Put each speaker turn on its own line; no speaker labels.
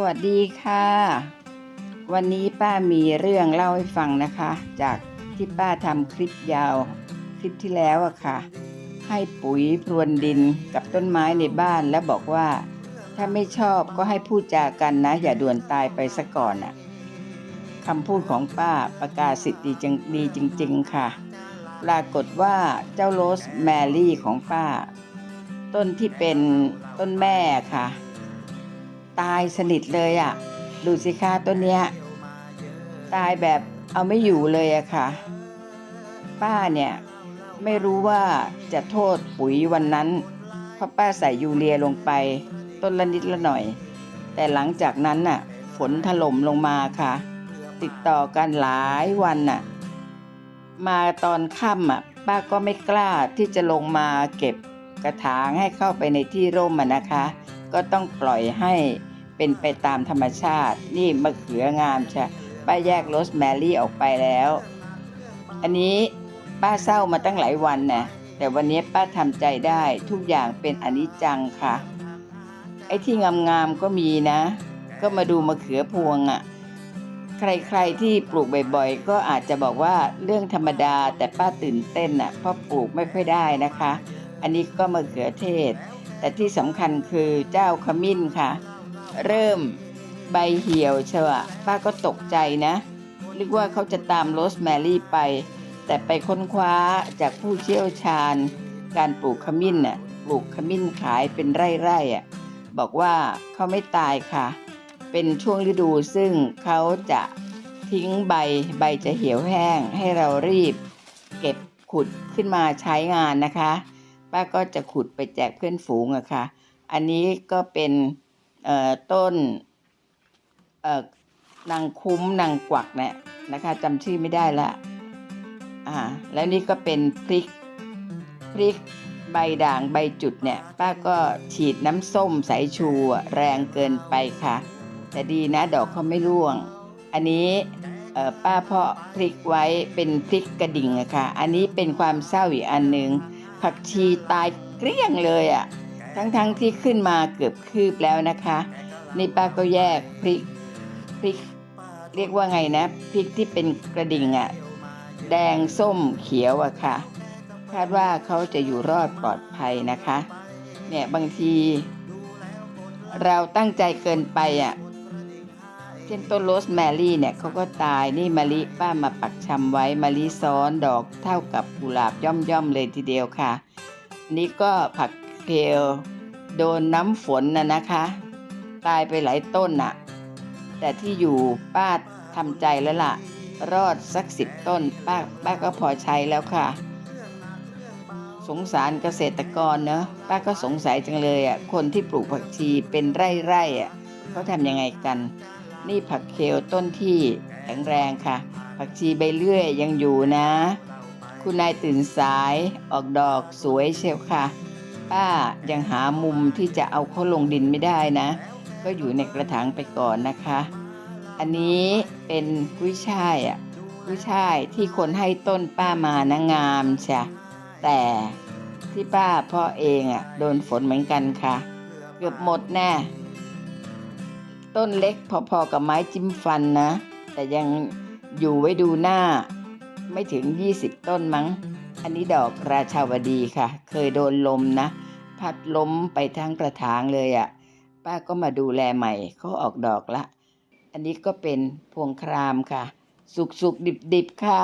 วัสดีค่ะ วันนี้ป้ามีเรื่องเล่าให้ฟังนะคะ จากที่ป้าทำคลิปยาว คลิปที่แล้วอะค่ะ ให้ปุ๋ยพรวนดินกับต้นไม้ในบ้านแล้วบอกว่า ถ้าไม่ชอบก็ให้พูดจากันนะ อย่าด่วนตายไปซะก่อนอะคำพูดของป้าประกาศสิทธิ์ดีจริงดีจริง ๆ ค่ะ ปรากฏว่าเจ้าโรสแมรี่ของป้า ต้นที่เป็นต้นแม่ค่ะ ตายสนิทเลยอะ่ะ ดูสิคะต้นเนี้ย ตายแบบเอาไม่อยู่เลยอะค่ะ ป้าเนี่ย ไม่รู้ว่าจะโทษปุ๋ยวันนั้น เพราะป้าใส่ยูเรียลงไป ต้นละนิดละหน่อย แต่หลังจากนั้นน่ะ ฝนถล่มลงมาค่ะ ติดต่อกันหลายวันน่ะ มาตอนค่ำอะ ป้าก็ไม่กล้าที่จะลงมาเก็บกระถางให้เข้าไปในที่ร่มอะนะคะ ก็ต้องปล่อยให้เป็นไปตามธรรมชาติ นี่มะเขืองามใช่ป้าแยกโรสแมรี่ออกไปแล้ว อันนี้ป้าเศร้ามาตั้งหลายวันนะแต่วันนี้ป้าทำใจได้ทุกอย่างเป็นอนิจจังค่ะ ไอ้ที่งามๆก็มีนะ ก็มาดูมะเขือพวงอะ่ะ ใครๆที่ปลูกบ่อยๆ ก็อาจจะบอกว่าเรื่องธรรมดาแต่ป้าตื่นเต้นอะเพราะปลูกไม่ค่อยได้นะคะ อันนี้ก็มะเขือเทศ แต่ที่สำคัญคือเจ้าขมิ้นค่ะ เริ่มใบเหี่ยวเชียวอะป้าก็ตกใจนะนึกว่าเขาจะตามโรสแมรี่ไป แต่ไปค้นคว้าจากผู้เชี่ยวชาญ การปลูกขมิ้นน่ะปลูกขมิ้นขายเป็นไร่ๆอะบอกว่าเขาไม่ตายค่ะ เป็นช่วงฤดูซึ่งเขาจะทิ้งใบใบจะเหี่ยวแห้งให้เรารีบ เก็บขุดขึ้นมาใช้งานนะคะ ป้าก็จะขุดไปแจกเพื่อนฝูงอะค่ะ อันนี้ก็เป็นต้นนางคุ้มนางกวักเนี่ยนะคะจำชื่อไม่ได้ละอ่าแล้วนี่ก็เป็นพริกพริกใบด่างใบจุดเนี่ย ป้าก็ฉีดน้ำส้มสายชูแรงเกินไปค่ะ แต่ดีนะดอกเขาไม่ร่วง อันนี้ป้าเพาะพริกไว้เป็นพริกกระดิ่งอะค่ะ อันนี้เป็นความเศร้าอีกอันหนึ่ง ผักชีตายเกลี้ยงเลยอะ่ะ ทั้งๆทที่ขึ้นมาเกือบคืบแล้วนะคะ นี่ป้าก็แยกพริกพริกเรียกว่าไงนะพริกที่เป็นกระดิ่งอะ่ะแดงส้มเขียวอะค่ะ คาดว่าเขาจะอยู่รอดปลอดภัยนะคะ เนี่ยบางที เราตั้งใจเกินไปอะ่ะ เช่นต้นโรสแมรี่เนี่ยเขาก็ตายนี่มะลิป้ามาปักชำไว้มะลิซ้อนดอกเท่ากับกุหลาบย่อมย่อมๆเลยทีเดียวค่ะ นี่ก็ผักเคลโดนน้ำฝนน่ะนะคะ ตายไปหลายต้นน่ะ แต่ที่อยู่ป้าทำใจแล้วล่ะ รอดสักสิบต้นป้าป้าก็พอใช้แล้วค่ะ สงสารเกษตรกรเนอะป้าก็สงสัยจังเลยอะคนที่ปลูกผักชีเป็นไร่ๆอะเขาทำยังไงกัน นี่ผักเคลต้นที่แข็งแรงค่ะ ผักชีใบเลื่อยยังอยู่นะ คุณนายตื่นสายออกดอกสวยเชียวค่ะ ป้ายังหามุมที่จะเอาเข้าลงดินไม่ได้นะ ก็อยู่ในกระถางไปก่อนนะคะ อันนี้เป็นกุ้ยช่ายอะกุ้ยช่ายที่คนให้ต้นป้ามานะงามใช่แต่ที่ป้าพ่อเองอะโดนฝนเหมือนกันค่ะ เกือบหมดแน่ ต้นเล็กพอๆกับไม้จิ้มฟันนะ แต่ยังอยู่ไว้ดูหน้า ไม่ถึง 20 ต้นมั้ง อันนี้ดอกราชาวดีค่ะ เคยโดนลมนะ พัดล้มไปทั้งกระถางเลยอะ่ะ ป้าก็มาดูแลใหม่เขาออกดอกละ อันนี้ก็เป็นพวงครามค่ะ สุกๆดิบๆค่ะ